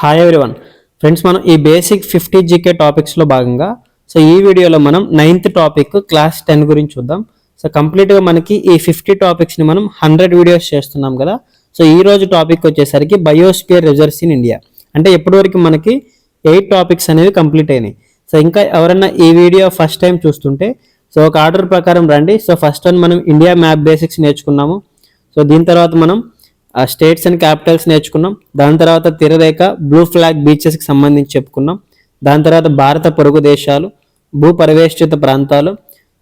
Hi everyone friends మనం ఈ basic fifty GK టాపిక్స్లో భాగంగా సో ఈ వీడియోలో మనం నైన్త్ టాపిక్ క్లాస్ టెన్ గురించి చూద్దాం. సో కంప్లీట్గా మనకి ఈ ఫిఫ్టీ టాపిక్స్ని మనం హండ్రెడ్ వీడియోస్ చేస్తున్నాం కదా. సో ఈ రోజు టాపిక్ వచ్చేసరికి బయోస్పియర్ రిజర్వ్స్ ఇన్ ఇండియా అంటే ఇప్పటివరకు మనకి ఎయిట్ టాపిక్స్ అనేవి కంప్లీట్ అయినాయి. సో ఇంకా ఎవరైనా ఈ వీడియో ఫస్ట్ టైం చూస్తుంటే సో ఒక ఆర్డర్ ప్రకారం రండి. సో ఫస్ట్ వన్ మనం ఇండియా మ్యాప్ బేసిక్స్ నేర్చుకున్నాము. సో దీని తర్వాత మనం ఆ స్టేట్స్ అండ్ క్యాపిటల్స్ నేర్చుకున్నాం. దాని తర్వాత తిరరేఖ బ్లూ ఫ్లాగ్ బీచెస్కి సంబంధించి చెప్పుకున్నాం. దాని తర్వాత భారత పొరుగు దేశాలు భూ పరివేష్టిత ప్రాంతాలు.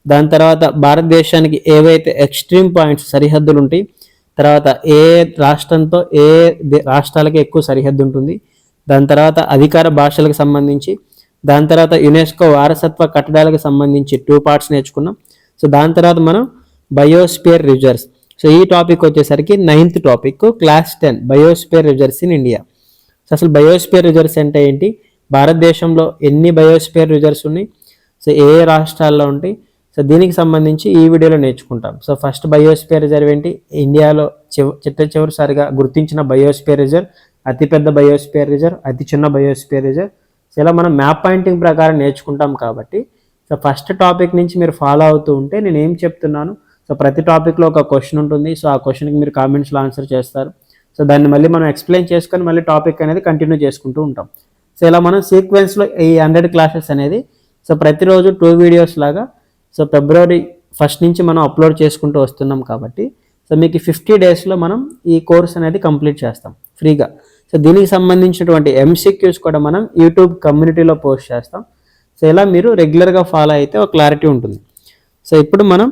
దాని తర్వాత భారతదేశానికి ఏవైతే ఎక్స్ట్రీమ్ పాయింట్స్ సరిహద్దులు ఉంటాయి తర్వాత ఏ రాష్ట్రంతో ఏ దే- రాష్ట్రాలకి ఎక్కువ సరిహద్దు ఉంటుంది. దాని తర్వాత అధికార భాషలకు సంబంధించి దాని తర్వాత యునెస్కో వారసత్వ కట్టడాలకు సంబంధించి టూ పార్ట్స్ నేర్చుకున్నాం. సో దాని తర్వాత మనం బయోస్పియర్ రిజర్వ్స్ సో ఈ టాపిక్ వచ్చేసరికి ninth topic class ten biosphere reserves in India so అసలు బయోస్పియర్ రిజర్వ్స్ అంటే ఏంటి? భారతదేశంలో ఎన్ని బయోస్పియర్ రిజర్వ్స్ ఉన్నాయి? సో ఏ రాష్ట్రాల్లో ఉంటాయి? సో దీనికి సంబంధించి ఈ వీడియోలో నేర్చుకుంటాం. సో ఫస్ట్ బయోస్పియర్ రిజర్వ్ ఏంటి? ఇండియాలో చివ చిట్ట చివరిసారిగా గుర్తించిన బయోస్పియర్ రిజర్వ్ అతిపెద్ద బయోస్పియర్ రిజర్వ్ అతి చిన్న బయోస్పియర్ రిజర్వ్ సో ఇలా మనం మ్యాప్ పాయింటింగ్ ప్రకారం నేర్చుకుంటాం కాబట్టి సో ఫస్ట్ టాపిక్ నుంచి మీరు ఫాలో అవుతూ ఉంటే నేను ఏం చెప్తున్నాను? సో ప్రతి టాపిక్లో ఒక క్వశ్చన్ ఉంటుంది. సో ఆ క్వశ్చన్కి మీరు కామెంట్స్లో ఆన్సర్ చేస్తారు. సో దాన్ని మళ్ళీ మనం ఎక్స్ప్లెయిన్ చేసుకొని మళ్ళీ టాపిక్ అనేది కంటిన్యూ చేసుకుంటూ ఉంటాం. సో ఇలా మనం సీక్వెన్స్లో ఈ హండ్రెడ్ క్లాసెస్ అనేది సో ప్రతిరోజు టూ వీడియోస్ లాగా సో ఫిబ్రవరి ఫస్ట్ నుంచి మనం అప్లోడ్ చేసుకుంటూ వస్తున్నాం కాబట్టి సో మీకు ఫిఫ్టీ డేస్లో మనం ఈ కోర్స్ అనేది కంప్లీట్ చేస్తాం ఫ్రీగా. సో దీనికి సంబంధించినటువంటి ఎంసీక్యూస్ కూడా మనం యూట్యూబ్ కమ్యూనిటీలో పోస్ట్ చేస్తాం. సో ఇలా మీరు రెగ్యులర్గా ఫాలో అయితే ఒక క్లారిటీ ఉంటుంది. సో ఇప్పుడు మనం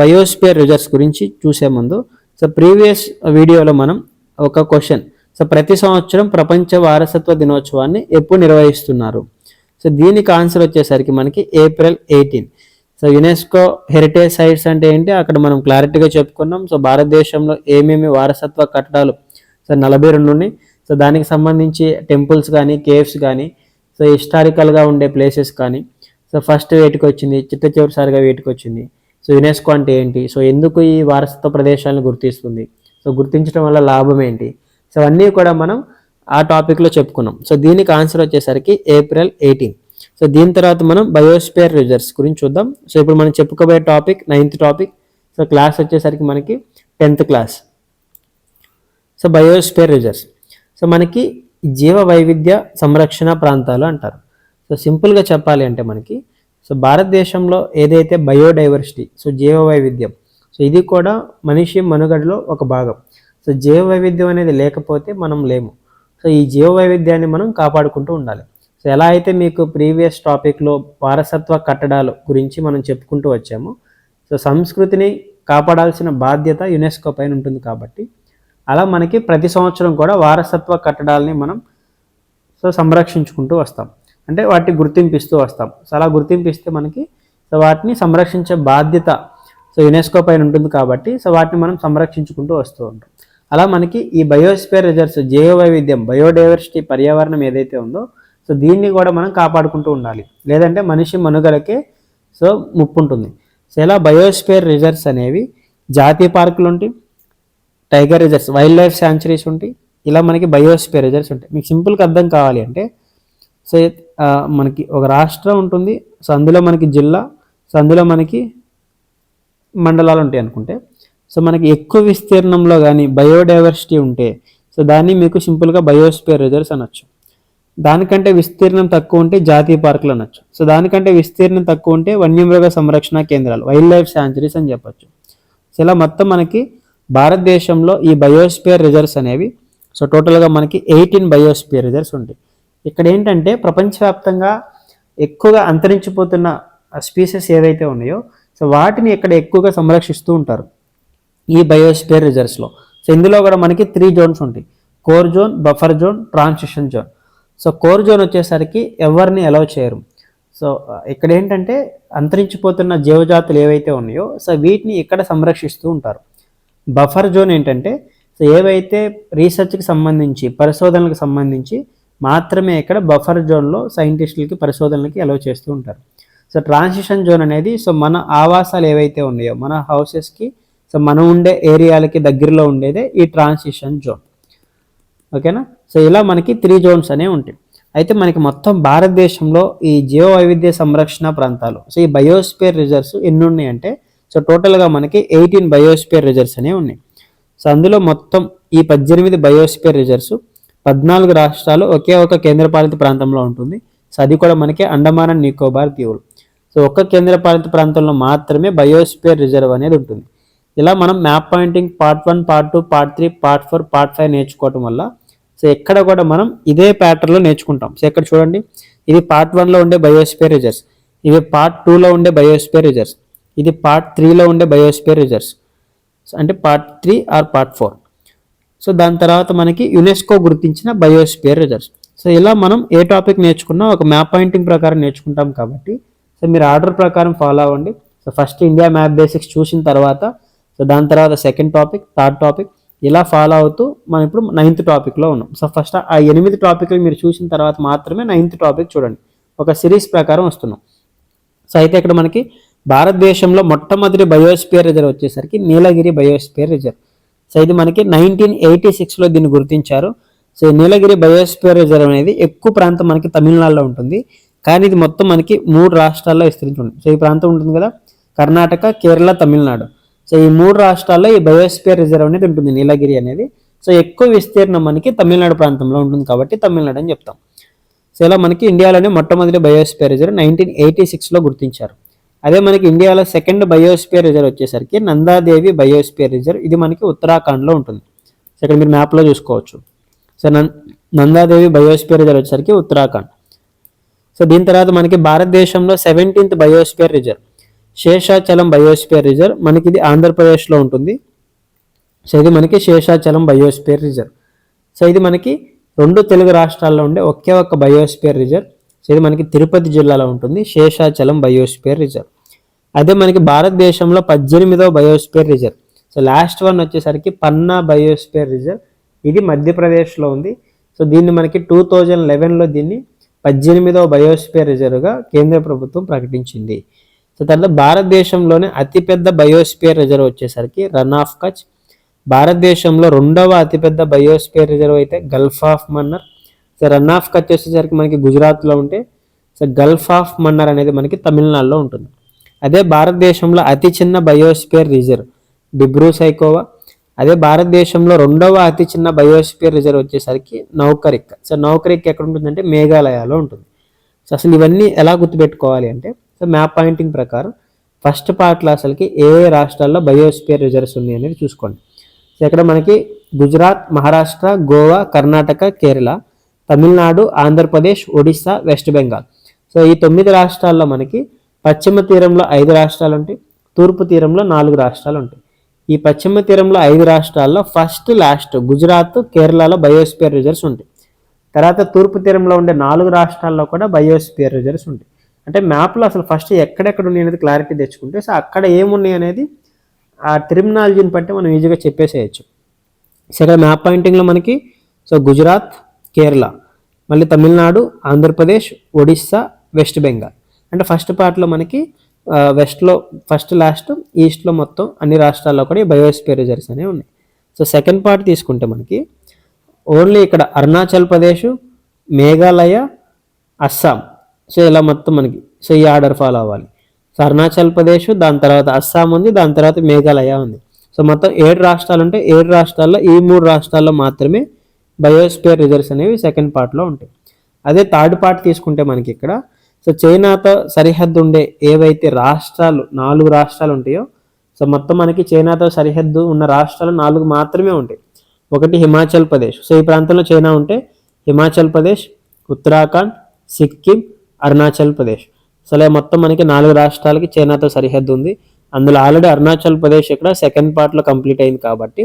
బయోస్పియర్ రిజర్వ్స్ గురించి చూసే ముందు సో ప్రీవియస్ వీడియోలో మనం ఒక క్వశ్చన్ సో ప్రతి సంవత్సరం ప్రపంచ వారసత్వ దినోత్సవాన్ని ఎప్పుడు నిర్వహిస్తున్నారు? సో దీనికి ఆన్సర్ వచ్చేసరికి మనకి April eighteen. So UNESCO heritage sites అంటే ఏంటి? అక్కడ మనం క్లారిటీగా చెప్పుకున్నాం. సో భారతదేశంలో ఏమేమి వారసత్వ కట్టడాలు సో నలభై రెండు ఉన్నాయి. సో దానికి సంబంధించి టెంపుల్స్ కానీ కేవ్స్ కానీ సో హిస్టారికల్గా ఉండే ప్లేసెస్ కానీ సో ఫస్ట్ వేటికి వచ్చింది చిట్ట చివరిసారిగా వేటికి వచ్చింది సో యునెస్కో అంటే ఏంటి? సో ఎందుకు ఈ వారసత్వ ప్రదేశాలను గుర్తిస్తుంది? సో గుర్తించడం వల్ల లాభం ఏంటి? సో అన్నీ కూడా మనం ఆ టాపిక్లో చెప్పుకున్నాం. సో దీనికి ఆన్సర్ వచ్చేసరికి ఏప్రిల్ ఎయిటీన్ సో దీని తర్వాత మనం బయోస్పియర్ రిజర్వ్స్ గురించి చూద్దాం. సో ఇప్పుడు మనం చెప్పుకోబోయే topic ninth topic so class వచ్చేసరికి మనకి tenth class so biosphere reserves so మనకి జీవ వైవిధ్య సంరక్షణ ప్రాంతాలు అంటారు. సో సింపుల్గా చెప్పాలి అంటే మనకి సో భారతదేశంలో ఏదైతే బయోడైవర్సిటీ సో జీవ వైవిధ్యం సో ఇది కూడా మనిషి మనుగడలో ఒక భాగం. సో జీవ వైవిధ్యం అనేది లేకపోతే మనం లేము. సో ఈ జీవ వైవిధ్యాన్ని మనం కాపాడుకుంటూ ఉండాలి. సో ఎలా అయితే మీకు ప్రీవియస్ టాపిక్లో వారసత్వ కట్టడాలు గురించి మనం చెప్పుకుంటూ వచ్చాము సో సంస్కృతిని కాపాడాల్సిన బాధ్యత యునెస్కో పైన ఉంటుంది కాబట్టి అలా మనకి ప్రతి సంవత్సరం కూడా వారసత్వ కట్టడాలని మనం సో సంరక్షించుకుంటూ వస్తాం. అంటే వాటిని గుర్తింపిస్తూ వస్తాం. సో అలా గుర్తింపిస్తే మనకి సో వాటిని సంరక్షించే బాధ్యత సో యునెస్కో పైన ఉంటుంది కాబట్టి సో వాటిని మనం సంరక్షించుకుంటూ వస్తూ ఉంటాం. అలా మనకి ఈ బయోస్పియర్ రిజర్వ్స్ జీవ వైవిధ్యం బయోడైవర్సిటీ పర్యావరణం ఏదైతే ఉందో సో దీన్ని కూడా మనం కాపాడుకుంటూ ఉండాలి. లేదంటే మనిషి మనుగడకే సో ముప్పు ఉంటుంది సో ఇలా బయోస్పియర్ రిజర్వ్స్ అనేవి జాతీయ పార్కులు ఉంటాయి tiger reserves wild life sanctuaries ఉంటాయి. ఇలా మనకి బయోస్పియర్ రిజర్వ్స్ ఉంటాయి. మీకు సింపుల్గా అర్థం కావాలి అంటే సో మనకి ఒక రాష్ట్రం ఉంటుంది. సో అందులో మనకి జిల్లా సో అందులో మనకి మండలాలు ఉంటాయి అనుకుంటే. సో మనకి ఎక్కువ విస్తీర్ణంలో కానీ బయోడైవర్సిటీ ఉంటే సో దాన్ని మీకు సింపుల్గా బయోస్పియర్ రిజర్వ్స్ అనొచ్చు. దానికంటే విస్తీర్ణం తక్కువ ఉంటే జాతీయ పార్కులు అనొచ్చు. సో దానికంటే విస్తీర్ణం తక్కువ ఉంటే వన్యమృగ సంరక్షణ కేంద్రాలు వైల్డ్ లైఫ్ శాంచురీస్ అని చెప్పొచ్చు. సో ఇలా మొత్తం మనకి భారతదేశంలో ఈ బయోస్పియర్ రిజర్వ్స్ అనేవి సో టోటల్గా మనకి ఎయిటీన్ బయోస్పియర్ రిజర్వ్స్ ఉంటాయి. ఇక్కడ ఏంటంటే ప్రపంచవ్యాప్తంగా ఎక్కువగా అంతరించిపోతున్న స్పీసెస్ ఏవైతే ఉన్నాయో సో వాటిని ఇక్కడ ఎక్కువగా సంరక్షిస్తూ ఉంటారు ఈ బయోస్పియర్ రిజర్వ్స్లో సో ఇందులో కూడా మనకి త్రీ జోన్స్ ఉంటాయి. Core zone buffer zone transition zone so core zone వచ్చేసరికి ఎవరిని అలౌ చేయరు. సో ఇక్కడ ఏంటంటే అంతరించిపోతున్న జీవజాతులు ఏవైతే ఉన్నాయో సో వీటిని ఇక్కడ సంరక్షిస్తూ ఉంటారు. బఫర్ జోన్ ఏంటంటే సో ఏవైతే రీసెర్చ్కి సంబంధించి పరిశోధనలకు సంబంధించి మాత్రమే ఇక్కడ బఫర్ జోన్లో సైంటిస్టులకి పరిశోధనలకి అలౌ చేస్తూ ఉంటారు. సో ట్రాన్సిషన్ జోన్ అనేది సో మన ఆవాసాలు ఏవైతే ఉన్నాయో మన హౌసెస్కి సో మనం ఉండే ఏరియాలకి దగ్గరలో ఉండేదే ఈ ట్రాన్సిషన్ జోన్ ఓకేనా సో ఇలా మనకి త్రీ జోన్స్ అనేవి ఉంటాయి. అయితే మనకి మొత్తం భారతదేశంలో ఈ జీవ వైవిధ్య సంరక్షణ ప్రాంతాలు సో ఈ బయోస్పియర్ రిజర్వ్స్ ఎన్ని సో టోటల్గా మనకి ఎయిటీన్ బయోస్పియర్ రిజర్వ్స్ అనేవి ఉన్నాయి. సో అందులో మొత్తం ఈ పద్దెనిమిది బయోస్పియర్ రిజర్వ్స్ పద్నాలుగు రాష్ట్రాలు ఒకే ఒక కేంద్రపాలిత ప్రాంతంలో ఉంటుంది. సో అది కూడా మనకి అండమాన్ అండ్ నికోబార్ దీవులు సో ఒక్క కేంద్రపాలిత ప్రాంతంలో మాత్రమే బయోస్పియర్ రిజర్వ్ అనేది ఉంటుంది. ఇలా మనం map pointing part one part two part three part four part five నేర్చుకోవటం వల్ల సో ఎక్కడ కూడా మనం ఇదే ప్యాటర్న్లో నేర్చుకుంటాం. సో ఇక్కడ చూడండి. ఇది పార్ట్ వన్లో ఉండే బయోస్పియర్ రిజర్వ్స్. ఇది పార్ట్ టూలో ఉండే బయోస్పియర్ రిజర్వ్స్. ఇది పార్ట్ త్రీలో ఉండే బయోస్పియర్ రిజర్వ్స్. అంటే part three or part four. So దాని తర్వాత మనకి యునెస్కో గుర్తించిన బయోస్పియర్ రిజర్వ్స్. సో ఇలా మనం ఏ టాపిక్ నేర్చుకున్నా ఒక మ్యాప్ పాయింటింగ్ ప్రకారం నేర్చుకుంటాం కాబట్టి సో మీరు ఆర్డర్ ప్రకారం ఫాలో అవ్వండి. So first India map basics చూసిన తర్వాత సో దాని తర్వాత సెకండ్ టాపిక్ థర్డ్ టాపిక్ ఇలా ఫాలో అవుతూ మనం ఇప్పుడు నైన్త్ టాపిక్లో ఉన్నాం. సో ఫస్ట్ ఆ ఎనిమిది టాపిక్లు మీరు చూసిన తర్వాత మాత్రమే నైన్త్ టాపిక్ చూడండి. ఒక సిరీస్ ప్రకారం వస్తున్నాం. సో అయితే ఇక్కడ మనకి భారతదేశంలో మొట్టమొదటి బయోస్పియర్ రిజర్వ్ వచ్చేసరికి నీలగిరి బయోస్పియర్ రిజర్వ్. సో ఇది మనకి నైన్టీన్ ఎయిటీ సిక్స్లో దీన్ని గుర్తించారు. సో నీలగిరి బయోస్పియర్ రిజర్వ్ అనేది ఎక్కువ ప్రాంతం మనకి తమిళనాడులో ఉంటుంది. కానీ ఇది మొత్తం మనకి మూడు రాష్ట్రాల్లో విస్తరించి ఉంటుంది సో ఈ ప్రాంతం ఉంటుంది కదా కర్ణాటక కేరళ తమిళనాడు. సో ఈ మూడు రాష్ట్రాల్లో ఈ బయోస్పియర్ రిజర్వ్ అనేది ఉంటుంది నీలగిరి అనేది. సో ఎక్కువ విస్తీర్ణం మనకి తమిళనాడు ప్రాంతంలో ఉంటుంది కాబట్టి తమిళనాడు అని చెప్తాం. సో ఇలా మనకి ఇండియాలోనే మొట్టమొదటి బయోస్పియర్ రిజర్వ్ నైన్టీన్ ఎయిటీ సిక్స్లో గుర్తించారు. అదే మనకి ఇండియాలో సెకండ్ బయోస్పియర్ రిజర్వ్ వచ్చేసరికి నందాదేవి బయోస్పియర్ రిజర్వ్ ఇది మనకి ఉత్తరాఖండ్లో ఉంటుంది. సో ఇక్కడ మీరు మ్యాప్లో చూసుకోవచ్చు. సో నందాదేవి బయోస్పియర్ రిజర్వ్ వచ్చేసరికి ఉత్తరాఖండ్. సో దీని తర్వాత మనకి భారతదేశంలో seventeenth biosphere reserve Seshachalam biosphere reserve మనకి ఇది ఆంధ్రప్రదేశ్లో ఉంటుంది. సో ఇది మనకి శేషాచలం బయోస్పియర్ రిజర్వ్ సో ఇది మనకి రెండు తెలుగు రాష్ట్రాల్లో ఉండే ఒకే ఒక్క బయోస్పియర్ రిజర్వ్ సో ఇది మనకి తిరుపతి జిల్లాలో ఉంటుంది శేషాచలం బయోస్పియర్ రిజర్వ్ అదే మనకి భారతదేశంలో పద్దెనిమిదవ biosphere reserve. So last one వచ్చేసరికి పన్నా బయోస్పియర్ రిజర్వ్. ఇది మధ్యప్రదేశ్లో ఉంది. సో దీన్ని మనకి టూ థౌజండ్ లెవెన్లో దీన్ని పద్దెనిమిదవ బయోస్పియర్ రిజర్వ్గా కేంద్ర ప్రభుత్వం ప్రకటించింది. సో తర్వాత భారతదేశంలోనే అతిపెద్ద బయోస్పియర్ రిజర్వ్ వచ్చేసరికి రన్ ఆఫ్ కచ్. భారతదేశంలో రెండవ అతిపెద్ద బయోస్పియర్ రిజర్వ్ అయితే Gulf of Mannar. So Rann of Kutch వచ్చేసరికి మనకి గుజరాత్లో ఉంటే సో గల్ఫ్ ఆఫ్ మన్నర్ అనేది మనకి తమిళనాడులో ఉంటుంది. అదే భారతదేశంలో అతి చిన్న బయోస్పియర్ రిజర్వ్ డిబ్రూ సైకోవా అదే భారతదేశంలో రెండవ అతి చిన్న బయోస్పియర్ రిజర్వ్ వచ్చేసరికి నౌకరిక్. సో నౌకరిక్ ఎక్కడ ఉంటుందంటే మేఘాలయాలో ఉంటుంది. సో అసలు ఇవన్నీ ఎలా గుర్తుపెట్టుకోవాలి అంటే సో మ్యాప్ పాయింటింగ్ ప్రకారం ఫస్ట్ పార్ట్లో అసలుకి ఏ రాష్ట్రాల్లో బయోస్పియర్ రిజర్వ్స్ ఉన్నాయి అనేది చూసుకోండి. సో ఇక్కడ మనకి గుజరాత్ మహారాష్ట్ర గోవా కర్ణాటక కేరళ తమిళనాడు ఆంధ్రప్రదేశ్ ఒడిస్సా వెస్ట్ బెంగాల్. సో ఈ తొమ్మిది రాష్ట్రాల్లో మనకి పశ్చిమ తీరంలో ఐదు రాష్ట్రాలు ఉంటాయి తూర్పు తీరంలో నాలుగు రాష్ట్రాలు ఉంటాయి. ఈ పశ్చిమ తీరంలో ఐదు రాష్ట్రాల్లో ఫస్ట్ లాస్ట్ గుజరాత్ కేరళలో బయోస్పియర్ రిజర్వ్స్ ఉంటాయి. తర్వాత తూర్పు తీరంలో ఉండే నాలుగు రాష్ట్రాల్లో కూడా బయోస్పియర్ రిజర్వ్స్ ఉంటాయి. అంటే మ్యాప్లో అసలు ఫస్ట్ ఎక్కడెక్కడ ఉన్నాయి అనేది క్లారిటీ తెచ్చుకుంటే సో అక్కడ ఏమున్నాయి అనేది ఆ టెర్మినాలజీని బట్టి మనం ఈజీగా చెప్పేసేయచ్చు. సరే మ్యాప్ పాయింటింగ్లో మనకి సో గుజరాత్ కేరళ మళ్ళీ తమిళనాడు ఆంధ్రప్రదేశ్ ఒడిస్సా వెస్ట్ బెంగాల్. అంటే ఫస్ట్ పార్ట్లో మనకి వెస్ట్లో ఫస్ట్ లాస్ట్ ఈస్ట్లో మొత్తం అన్ని రాష్ట్రాల్లో కూడా ఈ బయోస్పియర్ రిజర్వ్స్ అనేవి ఉన్నాయి. సో సెకండ్ పార్ట్ తీసుకుంటే మనకి ఓన్లీ ఇక్కడ అరుణాచల్ ప్రదేశ్ మేఘాలయ అస్సాం. సో ఇలా మొత్తం మనకి సో ఈ ఆర్డర్ ఫాలో అవ్వాలి. సో అరుణాచల్ ప్రదేశ్ దాని తర్వాత అస్సాం ఉంది దాని తర్వాత మేఘాలయ ఉంది. సో మొత్తం ఏడు రాష్ట్రాలు ఉంటే ఏడు రాష్ట్రాల్లో ఈ మూడు రాష్ట్రాల్లో మాత్రమే బయోస్పియర్ రిజర్వ్స్ అనేవి సెకండ్ పార్ట్లో ఉంటాయి. అదే థర్డ్ పార్ట్ తీసుకుంటే మనకి ఇక్కడ సో చైనాతో సరిహద్దు ఉండే ఏవైతే రాష్ట్రాలు నాలుగు రాష్ట్రాలు ఉంటాయో సో మొత్తం మనకి చైనాతో సరిహద్దు ఉన్న రాష్ట్రాలు నాలుగు మాత్రమే ఉంటాయి. ఒకటి హిమాచల్ ప్రదేశ్. సో ఈ ప్రాంతంలో చైనా ఉంటే హిమాచల్ ప్రదేశ్ ఉత్తరాఖండ్ సిక్కిం అరుణాచల్ ప్రదేశ్. సో ఇలా మొత్తం మనకి నాలుగు రాష్ట్రాలకి చైనాతో సరిహద్దు ఉంది. అందులో ఆల్రెడీ అరుణాచల్ ప్రదేశ్ ఇక్కడ సెకండ్ పార్ట్లో కంప్లీట్ అయింది కాబట్టి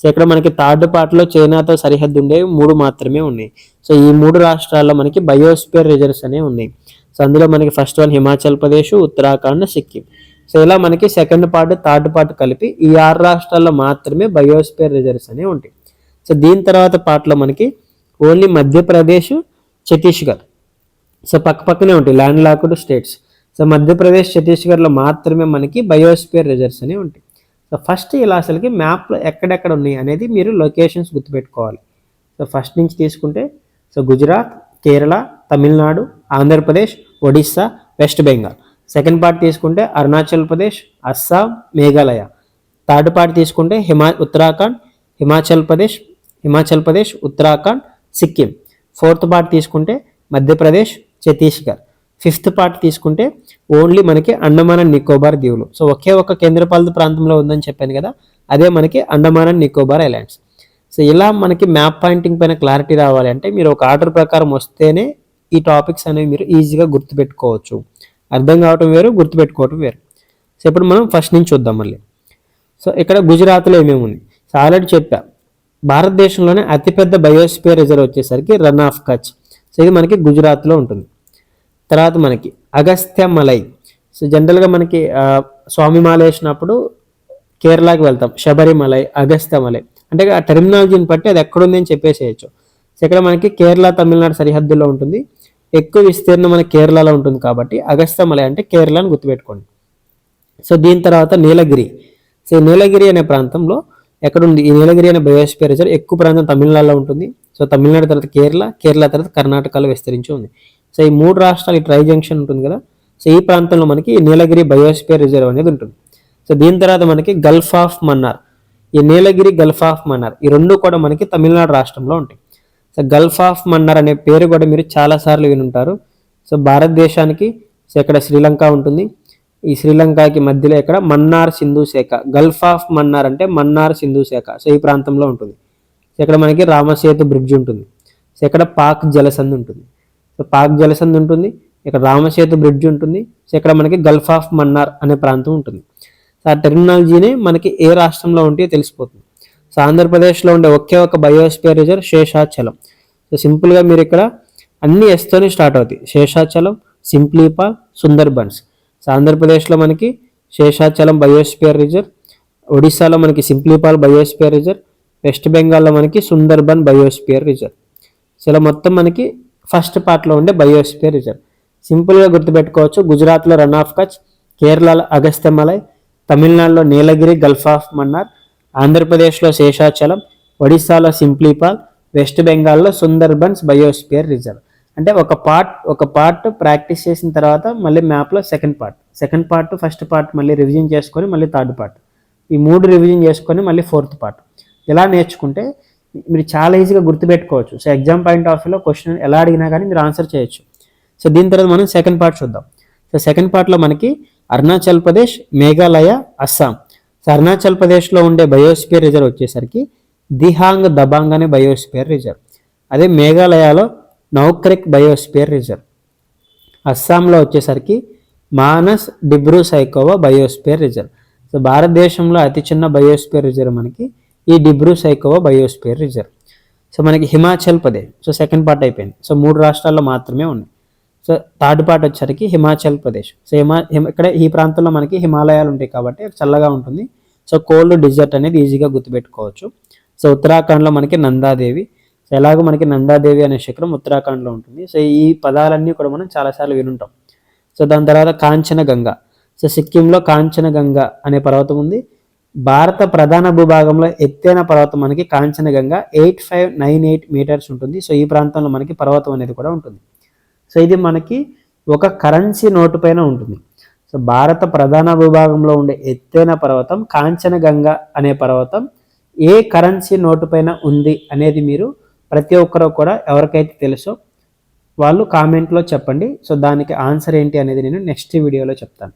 సో ఇక్కడ మనకి థర్డ్ పార్ట్లో చైనాతో సరిహద్దు ఉండేవి మూడు మాత్రమే ఉన్నాయి. సో ఈ మూడు రాష్ట్రాల్లో మనకి బయోస్పియర్ రిజర్వ్స్ అనేవి ఉన్నాయి. సో అందులో మనకి first one Himachal Pradesh Uttarakhand Sikkim so ఇలా మనకి సెకండ్ పార్ట్ థర్డ్ పార్ట్ కలిపి ఈ ఆరు రాష్ట్రాల్లో మాత్రమే బయోస్పియర్ రిజర్వ్స్ అనేవి ఉంటాయి. సో దీని తర్వాత పార్ట్లో మనకి ఓన్లీ మధ్యప్రదేశ్ ఛత్తీస్గఢ్ సో పక్క పక్కనే ఉంటాయి landlocked states so Madhya Pradesh ఛత్తీస్గఢ్లో మాత్రమే మనకి బయోస్పియర్ రిజర్వ్స్ అనేవి ఉంటాయి. సో ఫస్ట్ ఇలా అసలుకి మ్యాప్లో ఎక్కడెక్కడ ఉన్నాయి అనేది మీరు లొకేషన్స్ గుర్తుపెట్టుకోవాలి. సో ఫస్ట్ నుంచి తీసుకుంటే so Gujarat Kerala Tamil Nadu Andhra Pradesh Odisha West Bengal. Second part తీసుకుంటే అరుణాచల్ ప్రదేశ్ అస్సాం మేఘాలయ. థర్డ్ పార్ట్ తీసుకుంటే హిమా ఉత్తరాఖండ్ హిమాచల్ ప్రదేశ్ హిమాచల్ ప్రదేశ్ ఉత్తరాఖండ్ సిక్కిం. ఫోర్త్ పార్ట్ తీసుకుంటే మధ్యప్రదేశ్ ఛత్తీస్గఢ్. ఫిఫ్త్ పార్ట్ తీసుకుంటే ఓన్లీ మనకి అండమాన్ అండ్ నికోబార్ దీవులు. సో ఒకే ఒక కేంద్రపాలిత ప్రాంతంలో ఉందని చెప్పాను కదా అదే మనకి Andaman and Nicobar islands. So ఇలా మనకి మ్యాప్ పాయింటింగ్ పైన క్లారిటీ రావాలి అంటే మీరు ఒక ఆర్డర్ ప్రకారం వస్తేనే ఈ టాపిక్స్ అనేవి మీరు ఈజీగా గుర్తుపెట్టుకోవచ్చు. అర్థం కావటం వేరు గుర్తుపెట్టుకోవటం వేరు. సో ఇప్పుడు మనం ఫస్ట్ నుంచి చూద్దాం మళ్ళీ. సో ఇక్కడ గుజరాత్లో ఏమేమి ఉంది సో ఆల్రెడీ చెప్పా. భారతదేశంలోనే అతిపెద్ద బయోస్పియర్ రిజర్వ్ వచ్చేసరికి రన్ ఆఫ్ కచ్ సో ఇది మనకి గుజరాత్లో ఉంటుంది. తర్వాత మనకి అగస్త్య మలై సో జనరల్గా మనకి స్వామి స్వామిమాల వేసినప్పుడు కేరళకి వెళ్తాం. శబరిమలై అగస్త్యమలై. అంటే ఆ టెర్మినాలజీని బట్టి అది ఎక్కడుంది అని చెప్పేసేయచ్చు. ఇక్కడ మనకి కేరళ తమిళనాడు సరిహద్దులో ఉంటుంది. ఎక్కువ విస్తీర్ణం మన కేరళలో ఉంటుంది కాబట్టి అగస్తమలై అంటే కేరళను గుర్తుపెట్టుకోండి. సో దీని తర్వాత నీలగిరి. సో నీలగిరి అనే ప్రాంతంలో ఎక్కడ ఉంది ఈ నీలగిరి అనే బయోస్పియర్ రిజర్వ్ ఎక్కువ ప్రాంతం తమిళనాడులో ఉంటుంది. సో తమిళనాడు తర్వాత కేరళ కేరళ తర్వాత కర్ణాటకలో విస్తరించి ఉంది. సో ఈ మూడు రాష్ట్రాలు ఈ ట్రై జంక్షన్ ఉంటుంది కదా. సో ఈ ప్రాంతంలో మనకి నీలగిరి బయోస్పియర్ రిజర్వ్ అనేది ఉంటుంది. సో దీని తర్వాత మనకి గల్ఫ్ ఆఫ్ మన్నార్. ఈ నీలగిరి గల్ఫ్ ఆఫ్ మన్నార్ ఈ రెండు కూడా మనకి తమిళనాడు రాష్ట్రంలో ఉంటాయి. సో గల్ఫ్ ఆఫ్ మన్నార్ అనే పేరు కూడా మీరు చాలా సార్లు వినుంటారు. సో భారతదేశానికి సో ఇక్కడ శ్రీలంక ఉంటుంది. ఈ శ్రీలంకకి మధ్యలో ఇక్కడ మన్నార్ సింధు శాఖ గల్ఫ్ ఆఫ్ మన్నార్ అంటే మన్నార్ సింధు శాఖ సో ఈ ప్రాంతంలో ఉంటుంది. సో ఇక్కడ మనకి రామసేతు బ్రిడ్జ్ ఉంటుంది. సో ఇక్కడ పాక్ జలసంధి ఉంటుంది. సో పాక్ జలసంధి ఉంటుంది. ఇక్కడ రామసేతు బ్రిడ్జ్ ఉంటుంది. సో ఇక్కడ మనకి గల్ఫ్ ఆఫ్ మన్నార్ అనే ప్రాంతం ఉంటుంది. సో ఆ టెర్మినాలజీని మనకి ఏ రాష్ట్రంలో ఉంటే తెలిసిపోతుంది. సో ఆంధ్రప్రదేశ్లో ఉండే ఒకే ఒక బయోస్పియర్ రిజర్వ్ శేషాచలం. సో సింపుల్గా మీరు ఇక్కడ అన్ని ఎస్తోనే స్టార్ట్ అవుతాయి. శేషాచలం సింప్లీపాల్ సుందర్బన్స్. సో ఆంధ్రప్రదేశ్లో మనకి శేషాచలం బయోస్పియర్ రిజర్వ్ ఒడిశాలో మనకి సింప్లీపాల్ బయోస్పియర్ రిజర్వ్ వెస్ట్ బెంగాల్లో మనకి సుందర్బన్ బయోస్పియర్ రిజర్వ్ సో ఇలా మొత్తం మనకి ఫస్ట్ పార్ట్లో ఉండే బయోస్పియర్ రిజర్వ్ సింపుల్గా గుర్తుపెట్టుకోవచ్చు గుజరాత్లో రన్ ఆఫ్ కచ్ కేరళలో అగస్త్యమలై తమిళనాడులో నీలగిరి గల్ఫ్ ఆఫ్ మన్నార్ ఆంధ్రప్రదేశ్లో శేషాచలం ఒడిశాలో సింప్లీపాల్ వెస్ట్ బెంగాల్లో సుందర్బన్స్ బయోస్పియర్ రిజర్వ్. అంటే ఒక పార్ట్ ఒక పార్ట్ ప్రాక్టీస్ చేసిన తర్వాత మళ్ళీ మ్యాప్లో second part. Second part first part మళ్ళీ రివిజన్ చేసుకొని మళ్ళీ థర్డ్ పార్ట్. ఈ మూడు రివిజన్ చేసుకొని మళ్ళీ ఫోర్త్ పార్ట్. ఇలా నేర్చుకుంటే మీరు చాలా ఈజీగా గుర్తుపెట్టుకోవచ్చు. సో ఎగ్జామ్ పాయింట్ ఆఫ్ వ్యూలో క్వశ్చన్ ఎలా అడిగినా కానీ మీరు ఆన్సర్ చేయొచ్చు. సో దీని తర్వాత మనం సెకండ్ పార్ట్ చూద్దాం. సో సెకండ్ పార్ట్లో మనకి అరుణాచల్ ప్రదేశ్ మేఘాలయ అస్సాం. అరుణాచల్ ప్రదేశ్లో ఉండే బయోస్పియర్ రిజర్వ్ వచ్చేసరికి దిహాంగ్ దబాంగ్ అనే బయోస్పియర్ రిజర్వ్. అదే మేఘాలయలో నౌక్రిక్ బయోస్పియర్ రిజర్వ్. అస్సాంలో వచ్చేసరికి Manas Dibru Saikhowa biosphere reserve. So భారతదేశంలో అతి చిన్న బయోస్పియర్ రిజర్వ్ మనకి ఈ Dibru Saikhowa biosphere reserve. So మనకి Himachal Pradesh. So second part అయిపోయింది. సో మూడు రాష్ట్రాల్లో మాత్రమే ఉన్నాయి. సో థర్డ్ పార్ట్ వచ్చేసరికి హిమాచల్ ప్రదేశ్. సో హిమా హిమ- ఇక్కడ ఈ ప్రాంతంలో మనకి హిమాలయాలు ఉంటాయి కాబట్టి చల్లగా ఉంటుంది. సో కోల్డ్ డిజర్ట్ అనేది ఈజీగా గుర్తుపెట్టుకోవచ్చు. సో ఉత్తరాఖండ్లో మనకి నందాదేవి. సో ఎలాగో మనకి నందాదేవి అనే శిఖరం ఉత్తరాఖండ్లో ఉంటుంది. సో ఈ పదాలన్నీ కూడా మనం చాలాసార్లు వినుంటాం. సో దాని తర్వాత కాంచనగంగ సో సిక్కింలో కాంచనగంగ అనే పర్వతం ఉంది. భారత ప్రధాన భూభాగంలో ఎత్తైన పర్వతం మనకి Kanchenjunga eight five nine eight metres ఉంటుంది. సో ఈ ప్రాంతంలో మనకి పర్వతం అనేది కూడా ఉంటుంది. సో ఇది మనకి ఒక కరెన్సీ నోటు పైన ఉంటుంది. సో భారత ప్రధాన భూభాగంలో ఉండే ఎత్తైన పర్వతం కాంచనగంగ అనే పర్వతం ఏ కరెన్సీ నోటు పైన ఉంది అనేది మీరు ప్రతి ఒక్కరు కూడా ఎవరికైతే తెలుసో వాళ్ళు కామెంట్లో చెప్పండి. సో దానికి ఆన్సర్ ఏంటి అనేది నేను నెక్స్ట్ వీడియోలో చెప్తాను.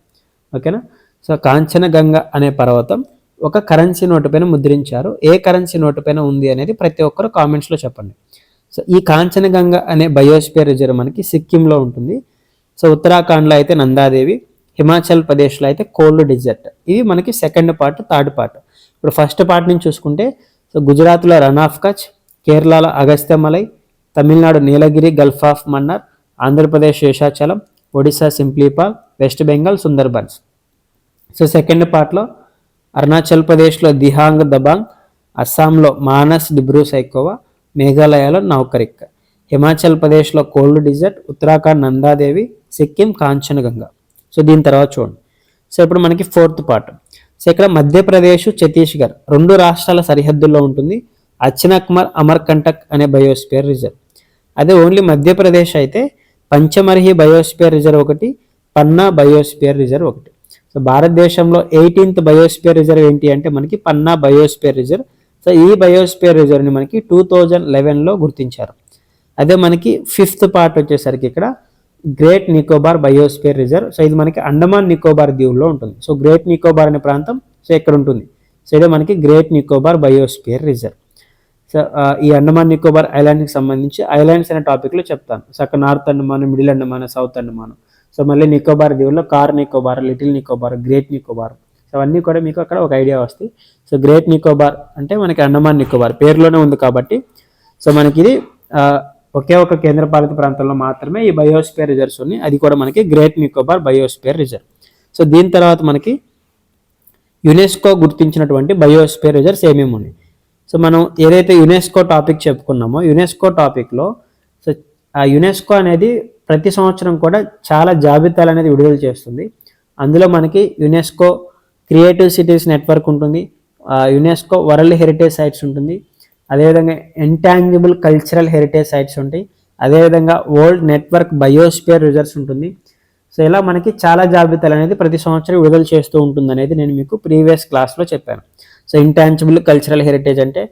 ఓకేనా సో కాంచనగంగ అనే పర్వతం ఒక కరెన్సీ నోటు పైన ముద్రించారు. ఏ కరెన్సీ నోటు పైన ఉంది అనేది ప్రతి ఒక్కరు కామెంట్స్లో చెప్పండి. సో ఈ కాంచనగంగ అనే బయోస్పియర్ రిజర్వ్ మనకి సిక్కింలో ఉంటుంది. సో ఉత్తరాఖండ్లో అయితే నందాదేవి హిమాచల్ ప్రదేశ్లో అయితే కోల్డ్ డిజర్ట్. ఇవి మనకి సెకండ్ పార్ట్ థర్డ్ పార్ట్. ఇప్పుడు ఫస్ట్ పార్ట్ నుంచి చూసుకుంటే సో గుజరాత్లో రన్ ఆఫ్ కచ్ కేరళలో Agasthyamalai Tamil Nadu Nilgiri Gulf of Mannar Andhra Pradesh Seshachalam Odisha Simlipal West Bengal Sundarbans. So second పార్ట్లో అరుణాచల్ ప్రదేశ్లో దిహాంగ్ దబాంగ్ అస్సాంలో మానస్ డిబ్రూ సైకోవా మేఘాలయలో నౌకరిక్ హిమాచల్ ప్రదేశ్లో cold desert Uttarakhand Nanda Devi Sikkim Kanchenjunga so దీని తర్వాత చూడండి. సో ఇప్పుడు మనకి ఫోర్త్ పార్ట్. సో ఇక్కడ మధ్యప్రదేశ్ ఛత్తీస్గఢ్ రెండు రాష్ట్రాల సరిహద్దుల్లో ఉంటుంది. అచ్చనక్మర్ అమర్కంటక్ అనే బయోస్పియర్ రిజర్వ్. అదే ఓన్లీ మధ్యప్రదేశ్ అయితే పంచమర్హి బయోస్పియర్ రిజర్వ్ ఒకటి పన్నా బయోస్పియర్ రిజర్వ్ ఒకటి. సో భారతదేశంలో ఎయిటీన్త్ బయోస్పియర్ రిజర్వ్ ఏంటి అంటే మనకి పన్నా బయోస్పియర్ రిజర్వ్ సో ఈ బయోస్పియర్ రిజర్వ్ని మనకి టూ థౌజండ్ లెవెన్లో గుర్తించారు. అదే మనకి ఫిఫ్త్ పార్ట్ వచ్చేసరికి ఇక్కడ Great Nicobar biosphere reserve. So ఇది మనకి అండమాన్ నికోబార్ దీవుల్లో ఉంటుంది. సో గ్రేట్ నికోబార్ అనే ప్రాంతం సో ఇక్కడ ఉంటుంది. సో ఇదే మనకి Great Nicobar biosphere reserve. So ఈ అండమాన్ నికోబార్ ఐలాండ్కి సంబంధించి ఐలాండ్స్ అనే టాపిక్లో చెప్తాను. సో అక్కడ North Andaman Middle Andaman South Andaman. So మళ్ళీ Nicobar దీవుల్లో Car Nicobar Little Nicobar Great Nicobar so అవన్నీ కూడా మీకు అక్కడ ఒక ఐడియా వస్తాయి. సో గ్రేట్ నికోబార్ అంటే మనకి అండమాన్ నికోబార్ పేరులోనే ఉంది కాబట్టి. సో మనకి ఇది ఒకే ఒక కేంద్రపాలిత ప్రాంతంలో మాత్రమే ఈ బయోస్పియర్ రిజర్వ్స్ ఉన్నాయి. అది కూడా మనకి Great Nicobar biosphere reserve. So దీని తర్వాత మనకి యునెస్కో గుర్తించినటువంటి బయోస్పియర్ రిజర్వ్స్ ఏమేమి ఉన్నాయి? సో మనం ఏదైతే యునెస్కో టాపిక్ చెప్పుకున్నామో యునెస్కో టాపిక్లో సో ఆ యునెస్కో అనేది ప్రతి సంవత్సరం కూడా చాలా జాబితాలు అనేది విడుదల చేస్తుంది. అందులో మనకి యునెస్కో క్రియేటివ్ సిటీస్ నెట్వర్క్ ఉంటుంది. యునెస్కో వరల్డ్ హెరిటేజ్ సైట్స్ ఉంటుంది. అదేవిధంగా ఇంటాంజిబుల్ కల్చరల్ హెరిటేజ్ సైట్స్ ఉంటాయి. అదేవిధంగా వరల్డ్ నెట్వర్క్ బయోస్పియర్ రిజర్వ్స్ ఉంటుంది. సో ఇలా మనకి చాలా జాబితాలు అనేది ప్రతి సంవత్సరం విడుదల చేస్తూ ఉంటుంది అనేది నేను మీకు ప్రీవియస్ క్లాస్లో చెప్పాను. సో ఇంటాంజిబుల్ కల్చరల్ హెరిటేజ్ అంటే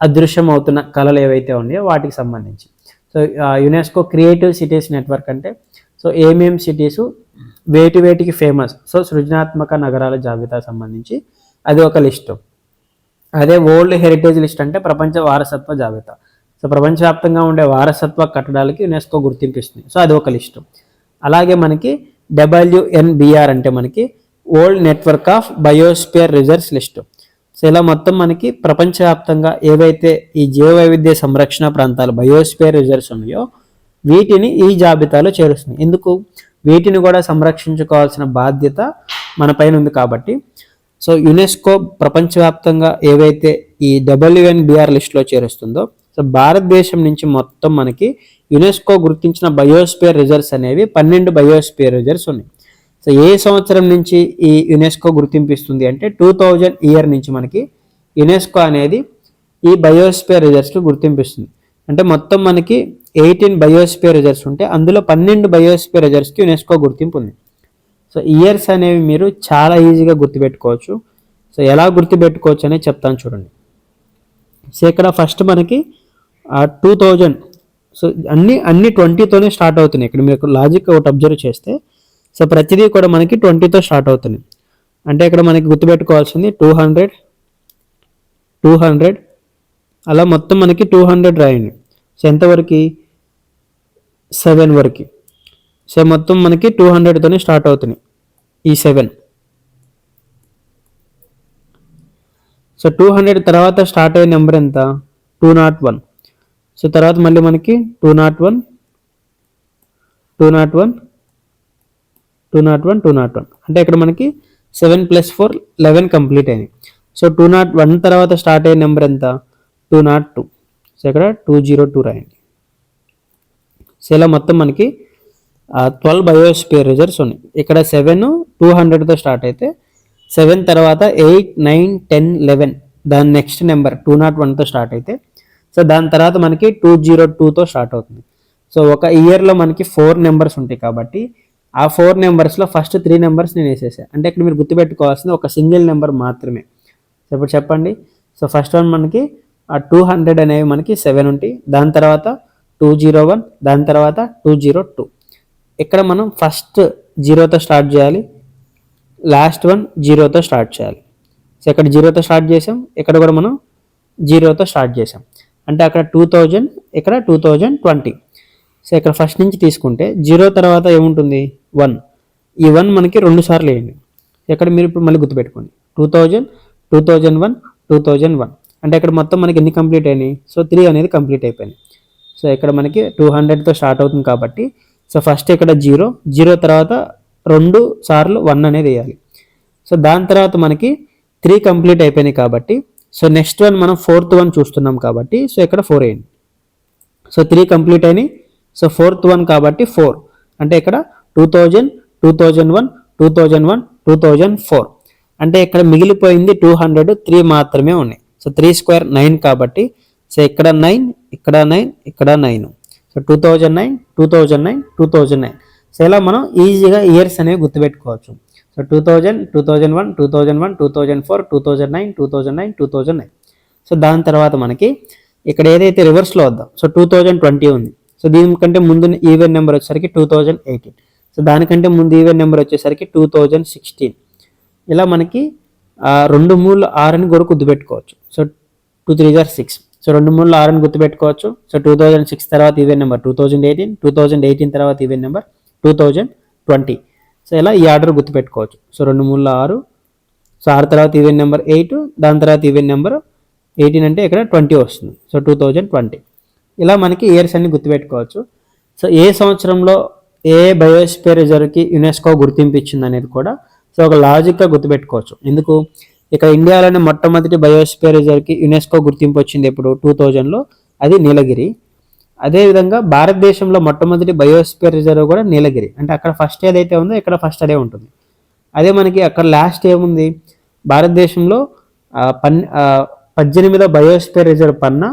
అదృశ్యం అవుతున్న కళలు ఏవైతే ఉన్నాయో వాటికి సంబంధించి. So UNESCO creative cities network అంటే సో ఏమేం సిటీస్ వేటి వేటికి ఫేమస్ సో సృజనాత్మక నగరాల జాబితా సంబంధించి అది ఒక లిస్టు. అదే వరల్డ్ హెరిటేజ్ లిస్ట్ అంటే ప్రపంచ వారసత్వ జాబితా. సో ప్రపంచవ్యాప్తంగా ఉండే వారసత్వ కట్టడాలకి యునెస్కో గుర్తింపు ఇస్తుంది. సో అది ఒక లిస్టు. అలాగే మనకి డబ్ల్యూఎన్బిఆర్ అంటే మనకి world network of biosphere reserves list so ఇలా మొత్తం మనకి ప్రపంచవ్యాప్తంగా ఏవైతే ఈ జీవ వైవిధ్య సంరక్షణ ప్రాంతాలు బయోస్పియర్ రిజర్వ్స్ ఉన్నాయో వీటిని ఈ జాబితాలో చేరుస్తుంది. ఎందుకు? వీటిని కూడా సంరక్షించుకోవాల్సిన బాధ్యత మన పైన ఉంది కాబట్టి. సో యునెస్కో ప్రపంచవ్యాప్తంగా ఏవైతే ఈ డబ్ల్యూఎన్బిఆర్ లిస్ట్లో చేరుస్తుందో సో భారతదేశం నుంచి మొత్తం మనకి యునెస్కో గుర్తించిన బయోస్పియర్ రిజర్వ్స్ అనేవి పన్నెండు బయోస్పియర్ రిజర్వ్స్ ఉన్నాయి. సో ఏ సంవత్సరం నుంచి ఈ యునెస్కో గుర్తింపిస్తుంది అంటే టూ థౌజండ్ ఇయర్ నుంచి మనకి యునెస్కో అనేది ఈ బయోస్పియర్ రిజర్వ్స్కి గుర్తింపిస్తుంది. అంటే మొత్తం మనకి ఎయిటీన్ బయోస్పియర్ రిజర్వ్స్ ఉంటే అందులో పన్నెండు బయోస్పియర్ రిజర్వ్స్కి యునెస్కో గుర్తింపు ఉంది. సో ఇయర్స్ అనేవి మీరు చాలా ఈజీగా గుర్తుపెట్టుకోవచ్చు. సో ఎలా గుర్తుపెట్టుకోవచ్చు అనేది చెప్తాను చూడండి. సో ఇక్కడ ఫస్ట్ మనకి టూ థౌజండ్. సో అన్ని అన్ని ట్వంటీతోనే స్టార్ట్ అవుతున్నాయి. ఇక్కడ మీకు లాజిక్ ఒకటి అబ్జర్వ్ చేస్తే సో ప్రతిదీ కూడా మనకి ట్వంటీతో స్టార్ట్ అవుతుంది. అంటే ఇక్కడ మనకి గుర్తుపెట్టుకోవాల్సింది టూ హండ్రెడ్ టూ హండ్రెడ్. అలా మొత్తం మనకి టూ హండ్రెడ్ రాయండి. సో ఎంతవరకు? సెవెన్ వరకు. సో మొత్తం మనకి టూ హండ్రెడ్తోనే స్టార్ట్ అవుతున్నాయి. ఈ సెవెన్. సో టూ హండ్రెడ్ తర్వాత స్టార్ట్ అయ్యే నెంబర్ ఎంత? Two nought one. సో తర్వాత మళ్ళీ మనకి two nought one two nought one two nought one two nought one. అంటే ఇక్కడ మనకి seven plus four eleven complete అయింది సో టూ నాట్ వన్ తర్వాత స్టార్ట్ అయ్యే నెంబర్ ఎంత? Two nought two. సో ఇక్కడ టూ జీరో టూ రాయండి. సో ఇలా మొత్తం మనకి ట్వెల్వ్ బయోస్పియర్ రిజర్వ్స్ ఉన్నాయి. ఇక్కడ సెవెన్ టూ హండ్రెడ్తో స్టార్ట్ అయితే సెవెన్ తర్వాత ఎయిట్ నైన్ టెన్ లెవెన్ దాని నెక్స్ట్ నెంబర్ టూ నాట్ వన్తో స్టార్ట్ అయితే సో దాని తర్వాత మనకి టూ జీరో టూతో స్టార్ట్ అవుతుంది. సో ఒక ఇయర్లో మనకి ఫోర్ నెంబర్స్ ఉంటాయి కాబట్టి ఆ ఫోర్ నెంబర్స్లో ఫస్ట్ త్రీ నెంబర్స్ నేను వేసేసాను అంటే ఇక్కడ మీరు గుర్తుపెట్టుకోవాల్సింది ఒక సింగిల్ నెంబర్ మాత్రమే. సో ఇప్పుడు చెప్పండి. సో ఫస్ట్ వన్ మనకి ఆ టూ హండ్రెడ్ అనేవి మనకి సెవెన్ ఉంటాయి. దాని తర్వాత టూ జీరో వన్ దాని తర్వాత టూ జీరో టూ. ఇక్కడ మనం ఫస్ట్ జీరోతో స్టార్ట్ చేయాలి లాస్ట్ వన్ జీరోతో స్టార్ట్ చేయాలి. సో ఇక్కడ జీరోతో స్టార్ట్ చేసాం ఇక్కడ కూడా మనం జీరోతో స్టార్ట్ చేసాం. అంటే అక్కడ టూ థౌజండ్ ఇక్కడ టూ థౌజండ్ ట్వంటీ. సో ఇక్కడ ఫస్ట్ నుంచి తీసుకుంటే జీరో తర్వాత ఏముంటుంది? వన్. ఈ వన్ మనకి రెండు సార్లు వేయండి. ఇక్కడ మీరు ఇప్పుడు మళ్ళీ గుర్తుపెట్టుకోండి. Two thousand two thousand one two thousand one. అంటే ఇక్కడ మొత్తం మనకి ఎన్ని కంప్లీట్ అయినాయి? సో త్రీ అనేది కంప్లీట్ అయిపోయింది. సో ఇక్కడ మనకి టూ హండ్రెడ్తో స్టార్ట్ అవుతుంది కాబట్టి సో ఫస్ట్ ఇక్కడ జీరో జీరో తర్వాత రెండు సార్లు వన్ అనేది వేయాలి. సో దాని తర్వాత మనకి త్రీ కంప్లీట్ అయిపోయినాయి కాబట్టి సో నెక్స్ట్ వన్ మనం ఫోర్త్ వన్ చూస్తున్నాం కాబట్టి సో ఇక్కడ ఫోర్ వేయండి సో త్రీ కంప్లీట్ అయినాయి సో ఫోర్త్ వన్ కాబట్టి ఫోర్ అంటే ఇక్కడ two thousand two thousand one two thousand one two thousand four అంటే ఇక్కడ మిగిలిపోయింది టూ హండ్రెడ్ త్రీ మాత్రమే ఉన్నాయి. సో త్రీ స్క్వేర్ నైన్ కాబట్టి సో ఇక్కడ నైన్ ఇక్కడ నైన్ ఇక్కడ nine so two thousand nine two thousand nine two thousand nine so ఇలా మనం ఈజీగా ఇయర్స్ అనేవి గుర్తుపెట్టుకోవచ్చు so two thousand two thousand one two thousand one two thousand four two thousand nine two thousand nine two thousand nine so దాని తర్వాత మనకి ఇక్కడ ఏదైతే రివర్స్లో వద్దాం సో టూ థౌజండ్ ట్వంటీ ఉంది సో దీనికంటే ముందు ఈవెన్ నెంబర్ వచ్చేసరికి టూ థౌజండ్ ఎయిటీన్ సో దానికంటే ముందు ఈవెన్ నెంబర్ వచ్చేసరికి టూ థౌజండ్ సిక్స్టీన్ ఇలా మనకి రెండు మూడు ఆరుని కూడా గుర్తుపెట్టుకోవచ్చు సో టూ త్రీ జార్ సిక్స్ సో రెండు మూడు ఆరుని గుర్తుపెట్టుకోవచ్చు. సో టూ థౌజండ్ సిక్స్ తర్వాత even number two thousand eighteen two thousand eighteen తర్వాత even number two thousand twenty so ఇలా ఈ ఆర్డర్ గుర్తుపెట్టుకోవచ్చు. సో రెండు మూడులో ఆరు సో ఆరు తర్వాత ఈవెన్ నెంబర్ ఎయిట్ దాని తర్వాత ఈవెన్ నెంబర్ ఎయిటీన్ అంటే ఇక్కడ ట్వంటీ వస్తుంది. సో టూ థౌజండ్ ట్వంటీ ఇలా మనకి ఇయర్స్ అన్ని గుర్తుపెట్టుకోవచ్చు. సో ఏ సంవత్సరంలో ఏ బయోస్పియర్ రిజర్వ్కి యునెస్కో గుర్తింపు ఇచ్చింది అనేది కూడా సో ఒక లాజిక్గా గుర్తుపెట్టుకోవచ్చు. ఎందుకు? ఇక్కడ ఇండియాలోనే మొట్టమొదటి బయోస్పియర్ రిజర్వ్కి యునెస్కో గుర్తింపు వచ్చింది ఇప్పుడు టూ థౌజండ్లో. అది నీలగిరి. అదేవిధంగా భారతదేశంలో మొట్టమొదటి బయోస్పియర్ రిజర్వ్ కూడా నీలగిరి. అంటే అక్కడ ఫస్ట్ ఏదైతే ఉందో ఇక్కడ ఫస్ట్ అదే ఉంటుంది. అదే మనకి అక్కడ లాస్ట్ ఏముంది? భారతదేశంలో పన్ పద్దెనిమిదో బయోస్పియర్ రిజర్వ్ పన్నా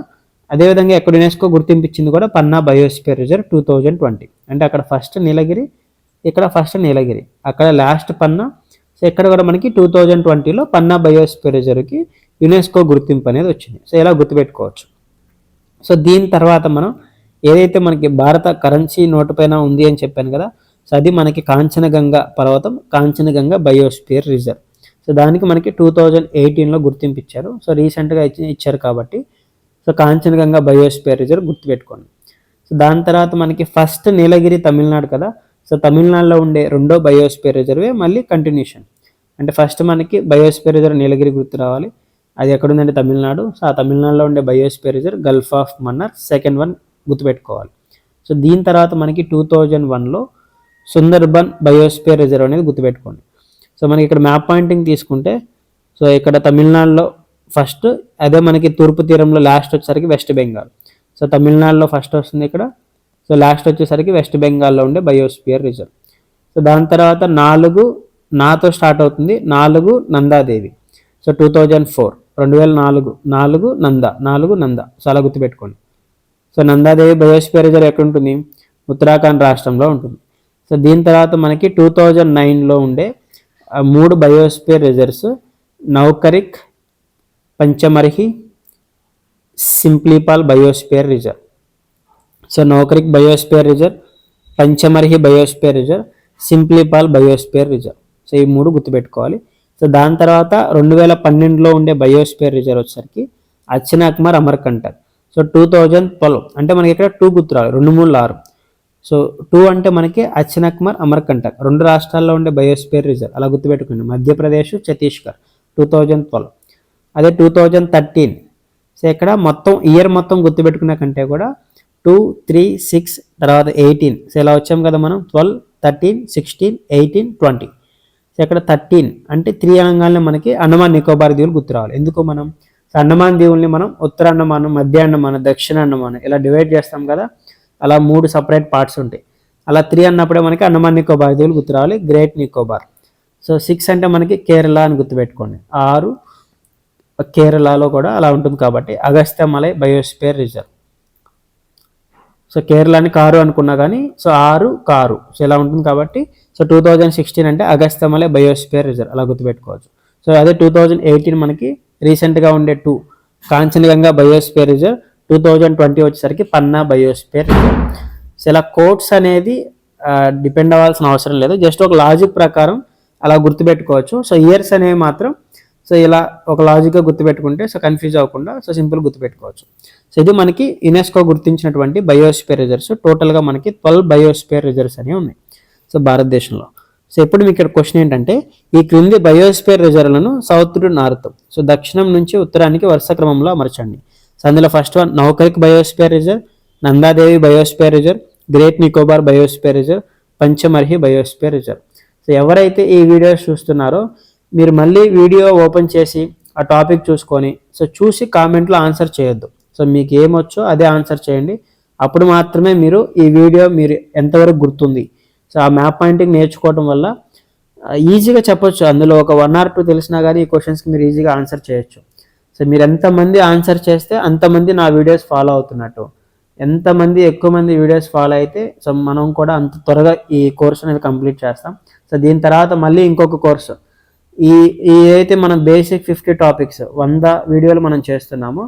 అదేవిధంగా ఎక్కడ యునెస్కో గుర్తింపించింది కూడా Panna biosphere reserve two thousand twenty. అంటే అక్కడ ఫస్ట్ నీలగిరి ఇక్కడ ఫస్ట్ నీలగిరి. అక్కడ లాస్ట్ పన్నా సో ఇక్కడ కూడా మనకి టూ థౌజండ్ ట్వంటీలో పన్నా బయోస్పియర్ రిజర్వ్కి యునెస్కో గుర్తింపు అనేది వచ్చింది. సో ఇలా గుర్తుపెట్టుకోవచ్చు? సో దీని తర్వాత మనం ఏదైతే మనకి భారత కరెన్సీ నోటు పైన ఉంది అని చెప్పాను కదా సో అది మనకి కాంచనగంగా పర్వతం కాంచనగంగ బయోస్పియర్ రిజర్వ్ సో దానికి మనకి టూ థౌజండ్ ఎయిటీన్లో గుర్తింపు ఇచ్చారు. సో రీసెంట్గా ఇచ్చి ఇచ్చారు కాబట్టి సో కాంచనగంగా బయోస్పియర్ రిజర్వ్ గుర్తుపెట్టుకోండి. సో దాని తర్వాత మనకి ఫస్ట్ నీలగిరి తమిళనాడు కదా సో తమిళనాడులో ఉండే రెండో బయోస్పియర్ రిజర్వే మళ్ళీ కంటిన్యూషన్ అంటే ఫస్ట్ మనకి బయోస్పియర్ రిజర్వ్ నీలగిరి గుర్తు రావాలి. అది ఎక్కడుందంటే తమిళనాడు. సో ఆ తమిళనాడులో ఉండే biosphere reserve Gulf of Mannar second one గుర్తుపెట్టుకోవాలి. సో దీని తర్వాత మనకి టూ థౌజండ్ వన్లో సుందర్బన్ బయోస్పియర్ రిజర్వ్ అనేది గుర్తుపెట్టుకోండి. సో మనకి ఇక్కడ మ్యాప్ పాయింటింగ్ తీసుకుంటే సో ఇక్కడ తమిళనాడులో ఫస్ట్ అదే మనకి తూర్పు తీరంలో లాస్ట్ వచ్చేసరికి వెస్ట్ బెంగాల్ సో తమిళనాడులో ఫస్ట్ వస్తుంది ఇక్కడ. సో లాస్ట్ వచ్చేసరికి వెస్ట్ బెంగాల్లో ఉండే బయోస్పియర్ రిజర్వ్. సో దాని తర్వాత నాలుగు నాతో స్టార్ట్ అవుతుంది. నాలుగు Nanda Devi. So two thousand four రెండు వేల నాలుగు. నాలుగు నంద నాలుగు నంద. సో అలా గుర్తుపెట్టుకోండి. సో నందాదేవి బయోస్పియర్ రిజర్వ్ ఎక్కడుంటుంది? ఉత్తరాఖండ్ రాష్ట్రంలో ఉంటుంది. సో దీని తర్వాత మనకి టూ థౌజండ్ నైన్లో ఉండే మూడు biosphere reserves Nokrek Pachmarhi Simlipal biosphere reserve. So Nokrek biosphere reserve Pachmarhi biosphere reserve Simlipal biosphere reserve. So ఈ మూడు గుర్తుపెట్టుకోవాలి. సో దాని తర్వాత రెండు వేల పన్నెండులో ఉండే బయోస్పియర్ రిజర్వ్ వచ్చేసరికి Achanakmar Amarkantak so two thousand twelve అంటే మనకి ఇక్కడ టూ గుర్తు రావాలి రెండు మూడు ఆరు. సో టూ అంటే మనకి అచ్చనకుమార్ అమర్కంటక్ రెండు రాష్ట్రాల్లో ఉండే బయోస్పియర్ రిజర్వ్ అలా గుర్తుపెట్టుకోండి. Madhya Pradesh Chhattisgarh two thousand twelve. అదే టూ థౌజండ్ థర్టీన్. సో ఇక్కడ మొత్తం ఇయర్ మొత్తం గుర్తుపెట్టుకున్న కంటే కూడా టూ త్రీ సిక్స్ తర్వాత ఎయిటీన్. సో ఇలా వచ్చాం కదా మనం. Twelve thirteen sixteen eighteen twenty. So ఇక్కడ థర్టీన్ అంటే త్రీ అనగానే మనకి అండమాన్ నికోబార్ దీవులు గుర్తు రావాలి. ఎందుకు మనం? సో అండమాన్ దీవుల్ని మనం ఉత్తర అండమానం మధ్య అండమానం దక్షిణ అండమానం ఇలా డివైడ్ చేస్తాం కదా. అలా మూడు సపరేట్ పార్ట్స్ ఉంటాయి. అలా త్రీ అన్నప్పుడే మనకి అండమాన్ నికోబార్ దీవులు గుర్తు రావాలి. గ్రేట్ నికోబార్ సో సిక్స్ అంటే మనకి కేరళ అని గుర్తుపెట్టుకోండి. ఆరు కేరళలో కూడా అలా ఉంటుంది కాబట్టి Agasthyamalai biosphere reserve. So కేరళని కారు అనుకున్నా కానీ సో ఆరు కారు. సో ఇలా ఉంటుంది కాబట్టి సో టూ థౌజండ్ సిక్స్టీన్ అంటే అగస్తమలే బయోస్పియర్ రిజర్వ్ అలా గుర్తుపెట్టుకోవచ్చు. సో అదే టూ థౌజండ్ ఎయిటీన్ మనకి రీసెంట్గా ఉండే two Kanchenjunga biosphere reserve two thousand twenty వచ్చేసరికి పన్నా బయోస్పియర్ రిజర్వ్. సో ఇలా కోట్స్ అనేది డిపెండ్ అవ్వాల్సిన అవసరం లేదు. జస్ట్ ఒక లాజిక్ ప్రకారం అలా గుర్తుపెట్టుకోవచ్చు. సో ఇయర్స్ అనేవి మాత్రం సో ఇలా ఒక లాజిక్గా గుర్తుపెట్టుకుంటే సో కన్ఫ్యూజ్ అవ్వకుండా సో సింపుల్ గుర్తుపెట్టుకోవచ్చు. సో ఇది మనకి యునెస్కో గుర్తించినటువంటి బయోస్పియర్ రిజర్వ్స్ టోటల్గా మనకి ట్వెల్వ్ బయోస్పియర్ రిజర్వ్స్ అనేవి ఉన్నాయి. సో భారతదేశంలో. సో ఇప్పుడు మీకు ఇక్కడ క్వశ్చన్ ఏంటంటే ఈ క్రింది బయోస్పియర్ రిజర్వ్లను సౌత్ టు నార్త్ సో దక్షిణం నుంచి ఉత్తరానికి వరుస క్రమంలో అమర్చండి. సో అందులో first one Nokrek biosphere reserve Nanda Devi biosphere reserve great Nicobar biosphere reserve Pachmarhi biosphere reserve so ఎవరైతే ఈ వీడియోస్ చూస్తున్నారో మీరు మళ్ళీ వీడియో ఓపెన్ చేసి ఆ టాపిక్ చూసుకొని సో చూసి కామెంట్లో ఆన్సర్ చేయొద్దు. సో మీకు ఏమొచ్చో అదే ఆన్సర్ చేయండి. అప్పుడు మాత్రమే మీరు ఈ వీడియో మీరు ఎంతవరకు గుర్తుంది. సో ఆ మ్యాప్ పాయింటింగ్ నేర్చుకోవడం వల్ల ఈజీగా చెప్పొచ్చు. అందులో ఒక వన్ ఆర్ టూ తెలిసినా కానీ ఈ క్వశ్చన్స్కి మీరు ఈజీగా ఆన్సర్ చేయొచ్చు. సో మీరు ఎంతమంది ఆన్సర్ చేస్తే అంతమంది నా వీడియోస్ ఫాలో అవుతున్నట్టు. ఎంతమంది ఎక్కువ మంది వీడియోస్ ఫాలో అయితే సో మనం కూడా అంత త్వరగా ఈ కోర్స్ అనేది కంప్లీట్ చేస్తాం. సో దీని తర్వాత మళ్ళీ ఇంకొక కోర్సు. ఈ ఈ అయితే మనం బేసిక్ ఫిఫ్టీ టాపిక్స్ వంద వీడియోలు మనం చేస్తున్నాము.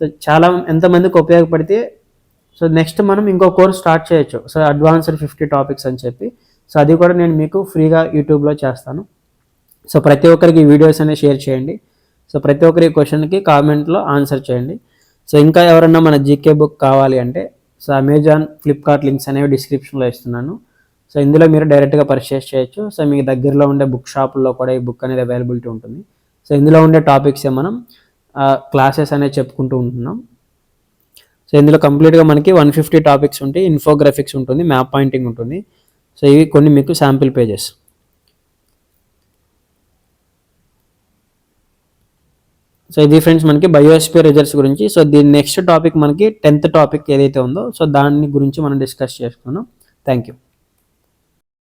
సో చాలా ఎంతమందికి ఉపయోగపడితే సో నెక్స్ట్ మనం ఇంకో కోర్స్ స్టార్ట్ చేయొచ్చు. సో అడ్వాన్స్డ్ ఫిఫ్టీ టాపిక్స్ అని చెప్పి. సో అది కూడా నేను మీకు ఫ్రీగా యూట్యూబ్లో చేస్తాను. సో ప్రతి ఒక్కరికి వీడియోస్ అనేవి షేర్ చేయండి. సో ప్రతి ఒక్కరి క్వశ్చన్కి కామెంట్లో ఆన్సర్ చేయండి. సో ఇంకా ఎవరన్నా మన జీకే బుక్ కావాలి అంటే సో అమెజాన్ ఫ్లిప్కార్ట్ లింక్స్ అనేవి డిస్క్రిప్షన్లో ఇస్తున్నాను. సో ఇందులో మీరు డైరెక్ట్గా పర్చేస్ చేయొచ్చు. సో మీకు దగ్గరలో ఉండే బుక్ షాపుల్లో కూడా ఈ బుక్ అనేది అవైలబిలిటీ ఉంటుంది. సో ఇందులో ఉండే టాపిక్సే మనం క్లాసెస్ అనేవి చెప్పుకుంటూ ఉంటున్నాం. సో ఇందులో కంప్లీట్గా మనకి వన్ ఫిఫ్టీ టాపిక్స్ ఉంటాయి. ఇన్ఫోగ్రాఫిక్స్ ఉంటుంది మ్యాప్ పాయింటింగ్ ఉంటుంది. సో ఇవి కొన్ని మీకు శాంపిల్ పేజెస్ సో ఇది ఫ్రెండ్స్ మనకి బయోస్పియర్ రిజల్ట్స్ గురించి. సో దీని నెక్స్ట్ టాపిక్ మనకి టెన్త్ టాపిక్ ఏదైతే ఉందో సో దాని గురించి మనం డిస్కస్ చేసుకున్నాం. Thank you